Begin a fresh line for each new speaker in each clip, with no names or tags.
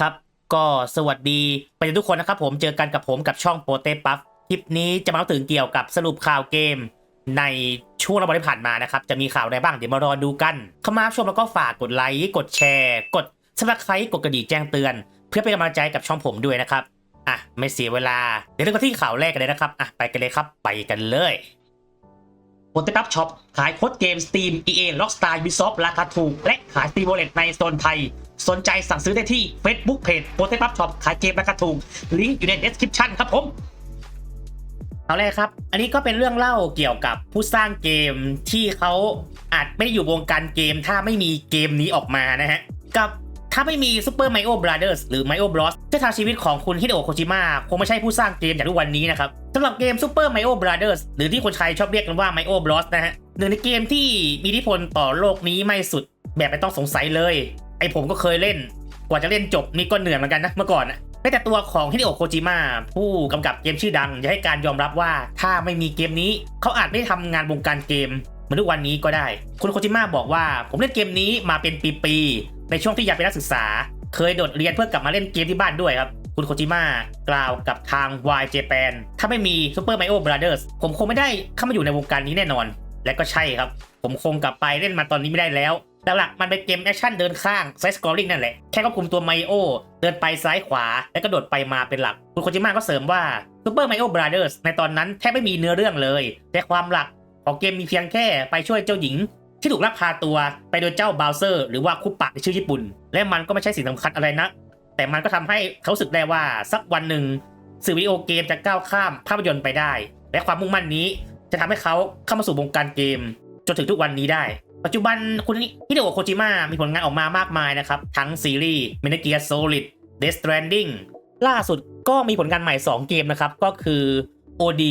ครับ ก็สวัสดีไปทุกคนนะครับผมเจอกันกับผมกับช่องโปเต้ปัฟคลิปนี้จะมาเล่าถึงเกี่ยวกับสรุปข่าวเกม ในช่วงระบาดที่ผ่านมานะครับ จะมีข่าวอะไรบ้างเดี๋ยวมารอดูกันเข้ามาชมแล้วก็ฝากกดไลค์กดแชร์ กดสมัครใครกดกระดิ่งแจ้งเตือน เพื่อเป็นกำลังใจกับช่องผมด้วยนะครับอะไม่เสียเวลาเดี๋ยวเริ่มกันที่ข่าวแรกกันเลยนะครับอะไปกันเลยครับไปกันเลย โปเต้ปัฟช็อปขายโค้ดเกม Steam EA Rockstar Ubisoft ราคาถูก และขาย Steam Wallet ในโซนไทย สนใจสั่งซื้อได้ที่ Facebook Page โปเต้ปัฟช็อปขายเกมราคาถูก ลิงก์อยู่ใน description ครับผมเอาเลยครับ อันนี้ก็เป็นเรื่องเล่าเกี่ยวกับผู้สร้างเกมที่เขาอาจไม่อยู่วงการเกม ถ้าไม่มีเกมนี้ออกมานะฮะ กับถ้าไม่มี Super Mario Brothers หรือ Mario Bros เส้นทางชีวิตของคุณฮิโดะโคจิมะคงไม่ใช่ผู้สร้างเกมอย่างทุกวันนี้นะครับ สำหรับเกม Super Mario Brothers หรือที่คนไทยชอบเรียกกันว่า Mario Bros นะฮะหนึ่งในเกมที่มีอิทธิพลต่อโลกนี้ไม่สุดแบบไม่ต้องสงสัยเลย ไอผมก็เคยเล่น กว่าจะเล่นจบนี่ก็เหนื่อยเหมือนกันนะเมื่อก่อนอะแม้แต่ตัวของฮิเดโอะโคจิมะผู้กำกับเกมชื่อดังจะให้การยอมรับว่าถ้าไม่มีเกมนี้ เขาอาจไม่ได้ทำงานวงการเกมเหมือนทุกวันนี้ก็ได้ คุณโคจิมะบอกว่า ผมเล่นเกมนี้มาเป็นปีๆในช่วงที่ยังเป็นนักศึกษา เคยโดดเรียนเพื่อกลับมาเล่นเกมที่บ้านด้วยครับ คุณโคจิมะกล่าวกับทาง Y Japan ถ้าไม่มี Super Mario Brothers ผมคงไม่ได้เข้ามาอยู่ในวงการนี้แน่นอน และก็ใช่ครับ ผมคงกลับไปเล่นมาตอนนี้ไม่ได้แล้วหลักๆมันเป็นเกมแอคชั่นเดินข้างไซส์สกอร์ลิงนั่นแหละ แค่ควบคุมตัวไมโอ เดินไปซ้ายขวา แล้วก็โดดไปมาเป็นหลัก คุณโคจิมะก็เสริมว่า Super Mario Brothers ในตอนนั้นแทบไม่มีเนื้อเรื่องเลย แต่ความหลักของเกมมีเพียงแค่ไปช่วยเจ้าหญิง ที่ถูกลักพาตัวไปโดยเจ้าบาวเซอร์ หรือว่าคุปปะในชื่อญี่ปุ่น และมันก็ไม่ใช่สิ่งสำคัญอะไรนะ แต่มันก็ทำให้เขาสึกได้ว่าสักวันหนึ่งสื่อวิดีโอเกมจะก้าวข้ามภาพยนตร์ไปได้ และความมุ่งมั่นนี้จะทำให้เขาเข้ามาสู่วงการเกม จนถึงทุกวันนี้ได้ ปัจจุบันคุณฮิเดโอะโคจิมะมีผลงานออกมามากมายนะครับ ทั้งซีรีส์ Metal Gear Solid Death Stranding ล่าสุดก็มีผลงานใหม่ 2 เกมนะครับ ก็คือ OD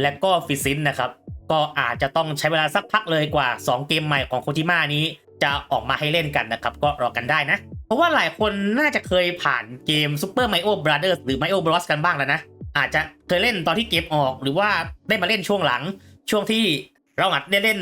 และก็ f i z i n นะครับ ก็อาจจะต้องใช้เวลาสักพักเลยกว่า 2 เกมใหม่ของโคจิมะนี้ จะออกมาให้เล่นกันนะครับ ก็รอกันได้นะ เพราะว่าหลายคนน่าจะเคยผ่านเกม Super Mario Brothers หรือ Mario Bros กันบ้างแล้วนะ อาจจะเคยเล่นตอนที่เกมออก หรือว่าได้มาเล่นช่วงหลัง ช่วงที่เราอาจได้เล่น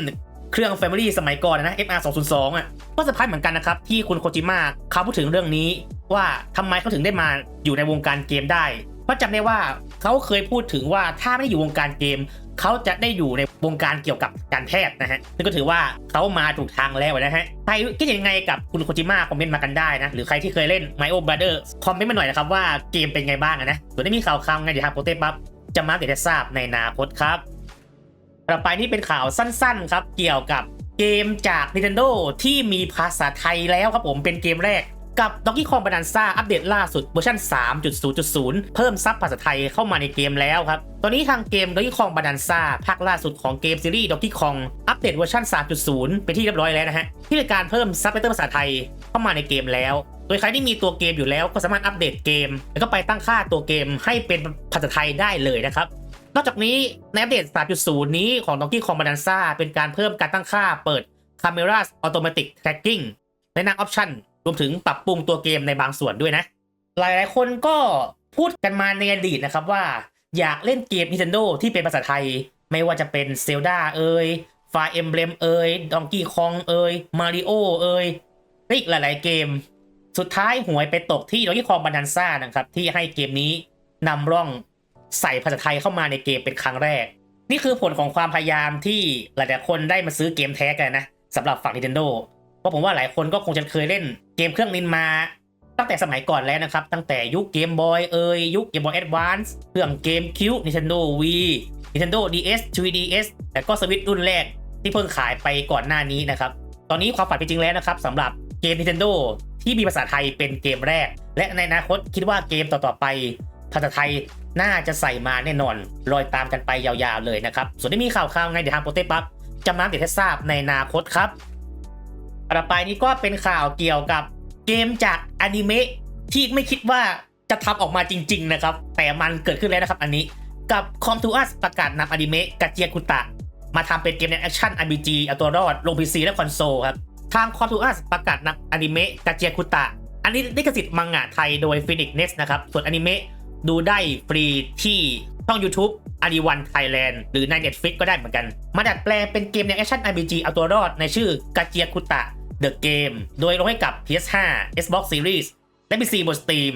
เครื่อง Family สมัยก่อนนะ FR 202อะก็สะพายเหมือนกันนะครับ ที่คุณโคจิมะเขาพูดถึงเรื่องนี้ ว่าทำไมเขาถึงได้มาอยู่ในวงการเกมได้ เพราะจำได้ว่า เขาเคยพูดถึงว่าถ้าไม่ได้อยู่วงการเกม เขาจะได้อยู่ในวงการเกี่ยวกับการแพทย์นะฮะซึ่งก็ถือว่าเขามาถูกทางแล้วนะฮะใครคิดยังไงกับคุณโคจิมะคอมเมนต์มากันได้นะ หรือใครที่เคยเล่น Mario Brother คอมเมนต์มาหน่อยนะครับว่าเกมเป็นไงบ้างอะนะส่วนถ้มีข่าวคราวไงเดี๋ยวทางโปเต้ปั๊บจะมาเดี๋ยวจะทราบในนาคตครับต่อไปนี่เป็นข่าวสั้นๆครับเกี่ยวกับเกมจาก Nintendo ที่มีภาษาไทยแล้วครับผมเป็นเกมแรก กับ Donkey Kong Bonanza อัปเดตล่าสุดเวอร์ชัน3.0.0 เพิ่มซับภาษาไทยเข้ามาในเกมแล้วครับ ตอนนี้ทางเกม Donkey Kong Bonanza ภาคล่าสุดของเกมซีรีส์ Donkey Kong อัปเดตเวอร์ชัน3.0 เป็นที่เรียบร้อยแล้วนะฮะ ที่มีการเพิ่มซับไตเติลภาษาไทยเข้ามาในเกมแล้ว โดยใครที่มีตัวเกมอยู่แล้วก็สามารถอัปเดตเกม แล้วก็ไปตั้งค่าตัวเกมให้เป็นภาษาไทยได้เลยนะครับนอกจากนี้ในอัปเดต 3.0 นี้ของ Donkey Kong Bonanza เป็นการเพิ่มการตั้งค่าเปิด Camera Automatic Tracking และนั่งออปชั่น รวมถึงปรับปรุงตัวเกมในบางส่วนด้วยนะ หลายๆ คนก็พูดกันมาในอดีตนะครับว่า อยากเล่นเกม Nintendo ที่เป็นภาษาไทย ไม่ว่าจะเป็น Zelda เอ่ย Fire Emblem เอ่ย Donkey Kong เอ่ย Mario เอ่ยอีกหลาย ๆ เกม สุดท้ายหวยไปตกที่ Donkey Kong Bonanza นะครับ ที่ให้เกมนี้นำร่องใส่ภาษาไทยเข้ามาในเกมเป็นครั้งแรก นี่คือผลของความพยายามที่หลายๆคนได้มาซื้อเกมแท้กันนะสำหรับฝั่ง Nintendo เพราะผมว่าหลายคนก็คงจะเคยเล่นเกมเครื่องนินมาตั้งแต่สมัยก่อนแล้วนะครับ ตั้งแต่ยุคเกมบอยเอ่ยยุคเกมบอยแอดวานซ์เครื่องเกมคิว Nintendo Wii Nintendo DS 3DS แต่ก็สวิตรุ่นแรกที่เพิ่งขายไปก่อนหน้านี้นะครับ ตอนนี้ความฝันเป็นจริงแล้วนะครับสำหรับเกม Nintendo ที่มีภาษาไทยเป็นเกมแรก และในอนาคตคิดว่าเกมต่อๆไป ภาษาไทยน่าจะใส่มาแน่นอนรอยตามกันไปยาวๆเลยนะครับ ส่วนที่มีข่าวข่าวไงเดี๋ยวทางโปรเตปั๊บจะมาเดี๋ยวให้ทราบในอนาคตครับ ต่อไปนี้ก็เป็นข่าวเกี่ยวกับเกมจากอนิเมะที่ไม่คิดว่าจะทำออกมาจริง ๆ นะครับ แต่มันเกิดขึ้นแล้วนะครับอันนี้กับ Com to Us ประกาศนำอนิเมะกาเจียคุตะ มาทำเป็นเกมในวแอคชั่น RPG เอาตัวรอดลง PC และคอนโซลครับ ทาง Com to Us ประกาศนำอนิเมะกาเจียคุตะ อันนี้ลิขสิทธิ์มังงะไทยโดย Phoenix Nest นะครับ ส่วนอนิเมะดูได้ฟรีที่ช่อง YouTube อารีวันไทยแลนด์หรือใน Netflix ก็ได้เหมือนกัน มาดัดแปลงเป็นเกมในวแอคชั่น RPG เอาตัวรอดในชื่อกาเจียคุตะ The Game โดยลงให้กับ PS5 Xbox Series และมี4บนสตรีม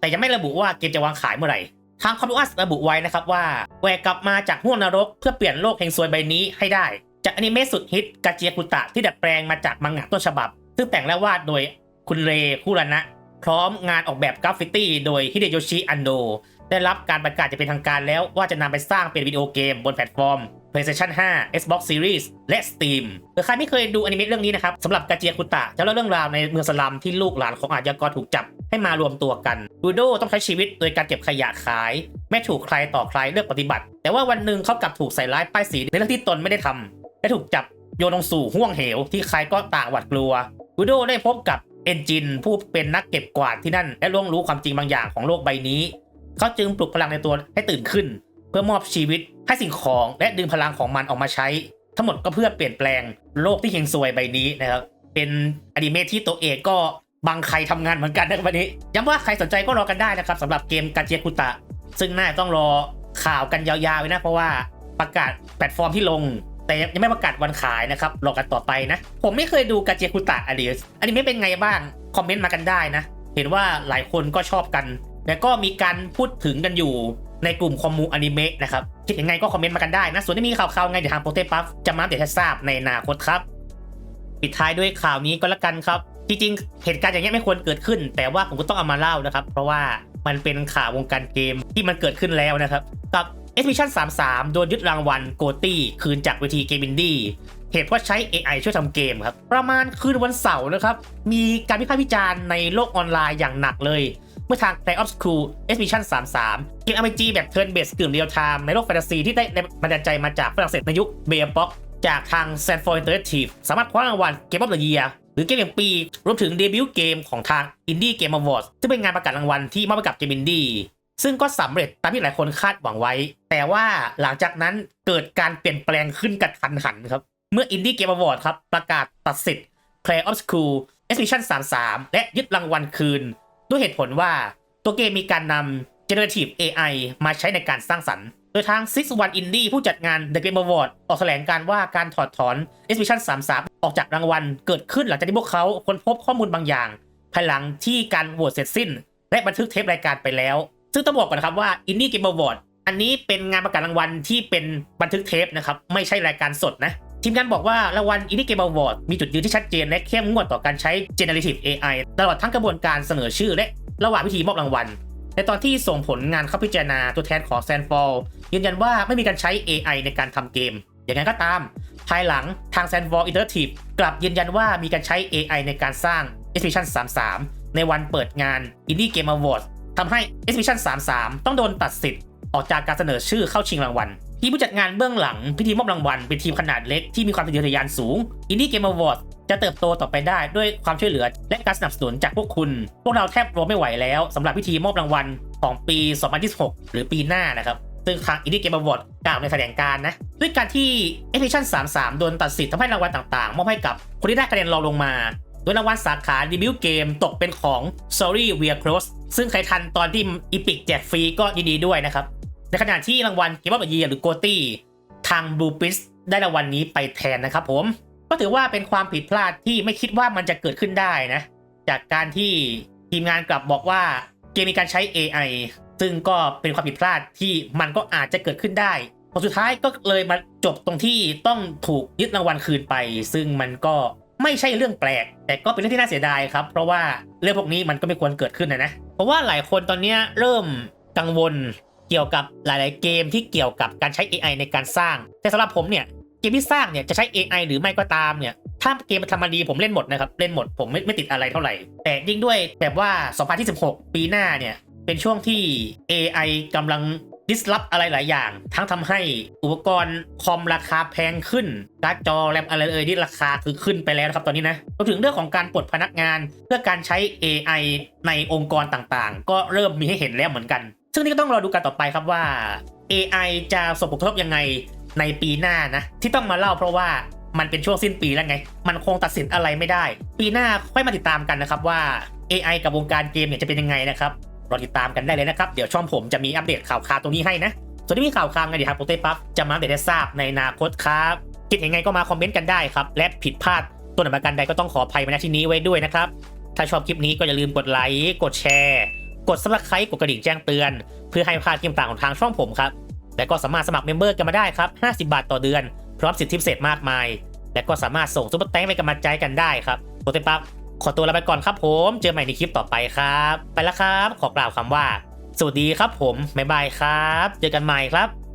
แต่ยังไม่ระบุว่าเกมจะวางขายเมื่อไหร่ ทางคอมพิวอัสระบุไว้นะครับว่าแหวกกลับมาจากห้วงนรกเพื่อเปลี่ยนโลกแห่งซวยใบนี้ให้ได้ จากอนิเมะสุดฮิตกาเจียกุตะที่ดัดแปลงมาจากมังงะต้นฉบับ ซึ่งแต่งและวาดโดยคุณเรคุรานะพร้อมงานออกแบบกราฟฟิตี้โดยฮิเดโยชิอันโดได้รับการประกาศจะเป็นทางการแล้วว่าจะนำไปสร้างเป็นวิดีโอเกมบนแพลตฟอร์ม PlayStation 5 Xbox Series และ Steam หรือใครไม่เคยดูอนิเมะเรื่องนี้นะครับสำหรับกาเจียคุตะจะเล่าเรื่องราวในเมืองสลัมที่ลูกหลานของอาชญากรถูกจับให้มารวมตัวกันบูโดต้องใช้ชีวิตโดยการเก็บขยะขาย ไม่ถูกใครต่อใครเลือกปฏิบัติ แต่ว่าวันหนึ่งเขากลับถูกใส่ร้ายป้ายสีในเรื่องที่ตนไม่ได้ทำและถูกจับโยนลงสู่ห้วงเหว ที่ใครก็ต่างหวาดกลัวบูโดได้พบกับเอนจินผู้เป็นนักเก็บกวาดที่นั่น และล่วงรู้ความจริงบางอย่างของโลกใบนี้ เขาจึงปลุกพลังในตัวให้ตื่นขึ้น พื่อมอบชีวิตให้สิ่งของและดึงพลังของมันออกมาใช้ ทั้งหมดก็เพื่อเปลี่ยนแปลงโลกที่เฮงซวยใบนี้นะครับเป็นอนิเมะที่ตัวเอกก็บังใครทำงานเหมือนกันนะครับวันนี้ย้ำว่าใครสนใจก็รอกันได้นะครับสำหรับเกมกาเจียคุตะ ซึ่งน่าจะต้องรอข่าวกันยาวๆเลยนะ เพราะว่าประกาศแพลตฟอร์มที่ลง แต่ยังไม่ประกาศวันขายนะครับรอกันต่อไปนะ ผมไม่เคยดูกาเจียคุตะอดีตอันิเมะเป็นไงบ้างคอมเมนต์มากันได้นะ เห็นว่าหลายคนก็ชอบกันแล้วก็มีการพูดถึงกันอยู่ ในกลุ่มคอมมูอนิเมะนะครับ คิดยังไงก็คอมเมนต์มากันได้นะ ส่วนที่มีข่าวๆไงเดี๋ยวทางโปเตปั๊บจะมาอัปเดตให้ทราบในอนาคตครับ ปิดท้ายด้วยข่าวนี้ก็แล้วกันครับ จริงๆ เหตุการณ์อย่างนี้ยไม่ควรเกิดขึ้น แต่ว่าผมก็ต้องเอามาเล่านะครับ เพราะว่ามันเป็นข่าววงการเกมที่มันเกิดขึ้นแล้วนะครับ กับ Exhibition 33 โดนยึดรางวัลโกตี้คืนจากเวทีเกมอินดี้เหตุเพราะใช้ AI ช่วยทำเกมครับ ประมาณคืนวันเสาร์นะครับ มีการวิพากษ์วิจารณ์ในโลกออนไลน์อย่างหนักเลย เมื่อทาง Play of School Exhibition 33 เกม RPG แบบ Turn Based กึ่งเรียลไทม์ในโลกแฟนตาซีที่ได้แรงบันดาลใจมาจากฝรั่งเศสในยุคเบียร์บ็อกจากทาง s a n f o r Interactive สามารถคว้ารางวัล Game of the Year หรือเกมแห่งปี รวมถึงเดบิวต์เกมของทาง Indie Game Awards ซึ่งเป็นงานประกาศรางวัลที่มอบให้กับเกมอินดี้ซึ่งก็สำเร็จตามที่หลายคนคาดหวังไว้ แต่ว่าหลังจากนั้นเกิดการเปลี่ยนแปลงขึ้นกระทันหันครับ เมื่อ Indie Game Awards ครับ ประกาศตัดสิทธิ์ Play of School Exhibition 33 และยึดรางวัลคืน ด้วยเหตุผลว่าตัวเกมมีการนำ Generative AI มาใช้ในการสร้างสรรค์ โดยทาง61 Indie ผู้จัดงาน The Game Award ออกแถลงการว่าการถอดถอน Exhibition 33 ออกจากรางวัลเกิดขึ้นหลังจากที่พวกเขาค้นพบข้อมูลบางอย่าง ภายหลังที่การโหวตเสร็จสิ้น และบันทึกเทปรายการไปแล้ว ซึ่งต้องบอกก่อนนะครับว่า Indie Game Award อันนี้เป็นงานประกาศรางวัลที่เป็นบันทึกเทปนะครับไม่ใช่รายการสดนะ ทีมงานบอกว่ารางวัล Indie Game Award มีจุดยืนที่ชัดเจนและเข้มงวดต่อการใช้ Generative AI ตลอดทั้งกระบวนการเสนอชื่อและระหว่างพิธีมอบรางวัล ในตอนที่ส่งผลงานเข้าพิจารณาตัวแทนของ s a n f a l l ยืนยันว่าไม่มีการใช้ AI ในการทำเกม อย่างนั้นก็ตาม ภายหลังทาง s a n f a l l Interactive กลับยืนยันว่ามีการใช้ AI ในการสร้าง Exhibition 33 ในวันเปิดงาน Indie Game Awards ทำให้ Exhibition 33 ต้องโดนตัดสิทธิ์ออกจากการเสนอชื่อเข้าชิงรางวัล ทีมผู้จัดงานเบื้องหลังพิธีมอบรางวัลเป็นทีมขนาดเล็กที่มีความทะเยอทะยานสูง Indie Game Awards จะเติบโตต่อไปได้ด้วยความช่วยเหลือและการสนับสนุนจากพวกคุณ พวกเราแทบรอไม่ไหวแล้วสำหรับพิธีมอบรางวัลของปี 2026 หรือปีหน้านะครับซึ่งทาง Indie Game Awards กล่าวในแถลงการ์นะ ด้วยการที่ Exhibition 33 โดนตัดสิทธิ์ทำให้รางวัลต่างๆ มอบให้กับคนที่ได้คะแนนรองลงมา โดยรางวัลสาขาดีบิวเกมตกเป็นของ Sorry We Are Close ซึ่งใครทันตอนที่ Epic แจกฟรีก็ยินดีด้วยนะครับ ขณะที่รางวัล Game of the Year หรือ GOTY ทาง Blue p r i s ได้รางวัลนี้ไปแทนนะครับผม ก็ถือว่าเป็นความผิดพลาดที่ไม่คิดว่ามันจะเกิดขึ้นได้นะ จากการที่ทีมงานกลับบอกว่าเกมมีการใช้ AI ซึ่งก็เป็นความผิดพลาดที่มันก็อาจจะเกิดขึ้นได้ผลสุดท้ายก็เลยมาจบตรงที่ต้องถูกยึดรางวัลคืนไป ซึ่งมันก็ไม่ใช่เรื่องแปลก แต่ก็เป็นเรื่องที่น่าเสียดายครับ เพราะว่าเรื่องพวกนี้มันก็ไม่ควรเกิดขึ้นนะนะ เพราะว่าหลายคนตอนนี้เริ่มกังวล เกี่ยวกับหลาย ๆ เกมที่เกี่ยวกับการใช้ AI ในการสร้าง แต่สำหรับผมเนี่ยเกมที่สร้างเนี่ยจะใช้ AI หรือไม่ก็ตามเนี่ยถ้าเกมมันทำมาดีผมเล่นหมดนะครับเล่นหมดผมไม่ไม่ติดอะไรเท่าไหร่ แต่ยิ่งด้วยแบบว่า 2026 ปีหน้าเนี่ยเป็นช่วงที่ AI กำลัง disrupt อะไรหลายอย่าง ทั้งทำให้อุปกรณ์คอมราคาแพงขึ้นการ์ดจอแรมอะไรเอ่ยที่ราคาคือขึ้นไปแล้วนะครับตอนนี้นะรวมถึงเรื่องของการปลดพนักงาน เพื่อการใช้ AI ในองค์กรต่างๆ ก็เริ่มมีให้เห็นแล้วเหมือนกัน ซึ่งนี่ก็ต้องรอดูกันต่อไปครับว่า AI จะส่งผลกระทบยังไงในปีหน้านะ ที่ต้องมาเล่าเพราะว่ามันเป็นช่วงสิ้นปีแล้วไง มันคงตัดสินอะไรไม่ได้ ปีหน้าค่อยมาติดตามกันนะครับว่า AI กับวงการเกมเนี่ยจะเป็นยังไงนะครับรอติดตามกันได้เลยนะครับ เดี๋ยวช่องผมจะมีอัปเดตข่าวคราวตรงนี้ให้นะ ส่วนที่มีข่าวคราวไงเดี๋ยวทางโปเต้ปั๊บจะมาอัปเดตให้ทราบในอนาคตครับคิดยังไงก็มาคอมเมนต์กันได้ครับ และผิดพลาดตัวไหนประกันใดก็ต้องขออภัยมาณที่นี้ไว้ด้วยนะครับ ถ้าชอบคลิปนี้ก็อย่าลืมกดไลค์ กดแชร์ กด subscribe กดกระดิ่งแจ้งเตือน เพื่อให้พลาดคลิปต่างของทางช่องผมครับ และก็สามารถสมัครเมมเบอร์กันมาได้ครับ 50 บาทต่อเดือน พร้อมสิทธิพิเศษมากมาย และก็สามารถส่งซุปเปอร์แตงไปกำลังใจกันได้ครับโปรเตปั๊บขอตัวลาไปก่อนครับผม เจอใหม่ในคลิปต่อไปครับ ไปแล้วครับ ขอกล่าวคำว่า สวัสดีครับผมบ๊ายบายครับ เจอกันใหม่ครับ